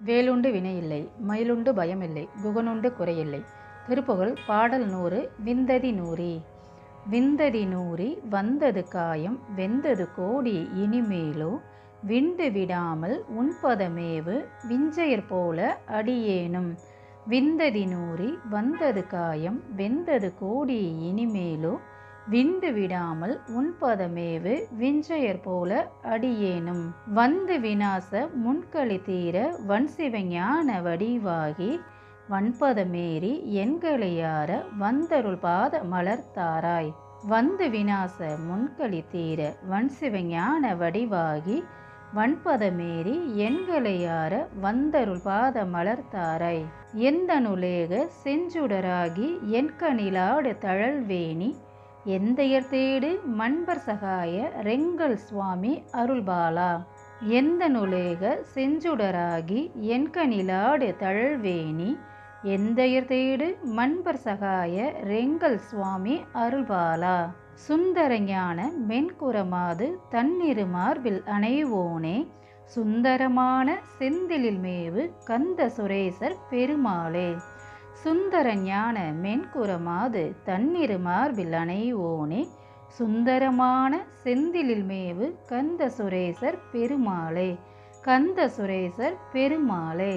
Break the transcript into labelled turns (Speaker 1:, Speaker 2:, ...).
Speaker 1: வேலுண்டு வினையில்லை மயிலுண்டு பயமில்லை குகனுண்டு குறையில்லை. திருப்புகழ் பாடல் நூறு விந்ததி நூறி. விந்ததி நூறி வந்தது காயம் வெந்தது கோடி இனிமேலோ. விண்டு விடாமல் உண்பதமேவு விஞ்சையர் போல அடியேனும். விந்ததி நூறி வந்தது காயம் வெந்தது கோடி இனிமேலோ. விந்து விடாமல் உன்பதமேவு விஞ்சையர் போல அடியேனும். வந்து வினாச முன்களி தீர வன்சிவஞான வடிவாகி வன்பதமேறி எண்களையார வந்தருள் பாத மலர்த்தாராய் வந்து வினாச முன்களி தீர வன்சிவஞான வடிவாகி வன்பதமேறி எண்களையார வந்தருள் பாத மலர்த்தாராய் எந்த நுலேக செஞ்சுடராகி என்கணிலாடு தழல்வேணி எந்தையர் தேடு மண்பர் சகாய ரெங்கல் சுவாமி அருள்பாலா. எந்த நுலேக செஞ்சுடராகி என்கணிலாடு தழல்வேணி. எந்தையர் தேடு மண்பர் சகாய ரெங்கல் சுவாமி அருள்பாலா. சுந்தரஞான மென்குரமாது தன்னிரு மார்பில் அணைவோனே. சுந்தரமான செந்திலில் மேவு கந்த சுரேசர் பெருமாளே. சுந்தர ஞான மென்குரமாது தன்னிரு மார்பில் அணைவோனே சுந்தரமான செந்திலில் மேவு கந்த சுரேசர் பெருமாளே கந்த சுரேசர் பெருமாளே.